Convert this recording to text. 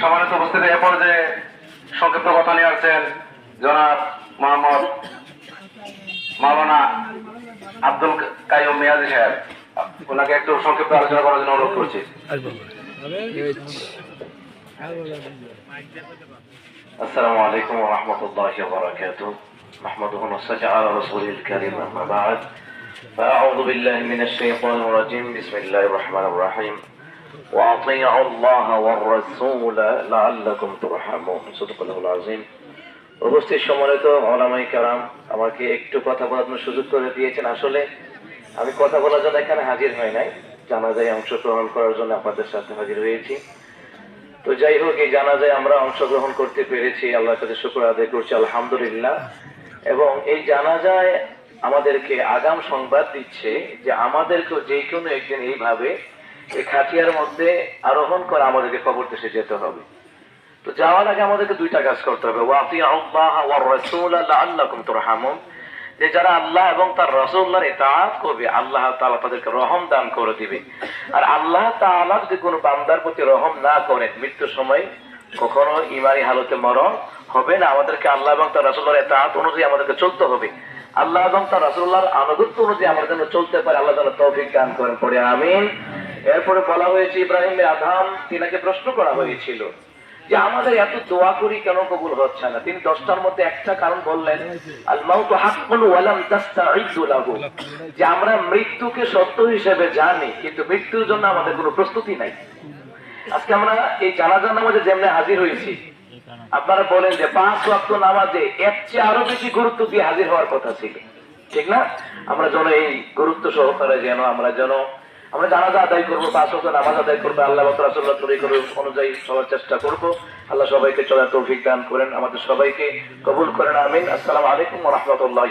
সম্মানিত উপস্থিতি এ পর্যায়ে সংক্ষিপ্ত কথা নিয়ে আসছেন জনাব মোহাম্মদ মাওলানা আব্দুল কাইম মিয়াজি সাহেব ওনাকে একটু সংক্ষিপ্ত আলোচনা করার জন্য অনুরোধ করছি السلام عليكم ورحمة الله وبركاته نحمده ونصلي على رسوله الكريم أما بعد فأعوذ بالله من الشيطان الرجيم بسم الله الرحمن الرحيم وأطيعوا الله والرسول لعلكم ترحمون صدق الله العظيم উপস্থিত সম্মানিত ওলামাই কারাম আমাকে একটু কথা বলার জন্য সুযোগ করে দিয়েছেন আসলে আমি কথা বলার জন্য এখানে হাজির হয় নাই জানাজায় অংশগ্রহণ করার জন্য আপনাদের সাথে হাজির হয়েছি তো যাই হোক এই জানাজায় আমরা অংশগ্রহণ করতে পেরেছি আল্লাহর কাছে শুক্র আদায় করছি আলহামদুলিল্লাহ এবং এই জানাজায় আমাদেরকে আগাম সংবাদ দিচ্ছে যে আমাদেরকেও যে কোনো একদিন এইভাবে এই খাটিয়ার মধ্যে আরোহণ করে আমাদেরকে কবর দেশে যেতে হবে। তো যাওয়ার আগে আমাদেরকে দুইটা কাজ করতে হবে। যে যারা আল্লাহ এবং তার রসুল্লাহর ইতাআত করবে, আল্লাহ তাআলা তাদেরকে রহম দান করে দিবে। আর আল্লাহ তাআলা যদি কোনো বান্দার প্রতি রহম না করেন মৃত্যুর সময় কখনো ইমানি হালতে মরণ হবে না। আমাদেরকে আল্লাহ এবং তার রসুল্লাহর ইতাআত অনুযায়ী আমাদেরকে চলতে হবে। আল্লাহ এবং তার রসুল্লাহর আনুগত্য অনুযায়ী আমরা যেন চলতে পারে, আল্লাহ তাআলা তৌফিক দান করেন। পড়ে আমিন। এরপরে বলা হয়েছে ইব্রাহিমের আধাম তিনাকে প্রশ্ন করা হয়েছিল যে আমাদের এত দোয়া করি কেন কবুল হচ্ছে না? তিনি দশটার মধ্যে একটা কারণ বললেন আল মাউতু হাক্কুন ওয়ালাম তাস্তাঈদু লাহু। যে আমরা মৃত্যুকে সত্য হিসেবে জানি, কিন্তু মৃত্যুর জন্য আমাদের কোনো প্রস্তুতি নাই। আজকে আমরা এই জানাজার নামাজে যেমনি হাজির হয়েছি, আপনারা বলেন যে পাঁচ ওয়াক্ত নামাজে এর চেয়ে আরও বেশি গুরুত্ব দিয়ে হাজির হওয়ার কথা ছিল। ঠিক না? আমরা যেন এই গুরুত্ব সহকারে যেন, আমরা যেন আমরা জানাজা আদায় করব পাঁচ ওয়াক্ত নামাজ আদায় করব, আল্লাহ রাসুল্লাহ তরিক অনুযায়ী সবার চেষ্টা করব। আল্লাহ সবাইকে চলার তৌফিক দান করেন, আমাদের সবাইকে কবুল করেন, আমিন। আসসালাম আলাইকুম রহমতুল্লাহ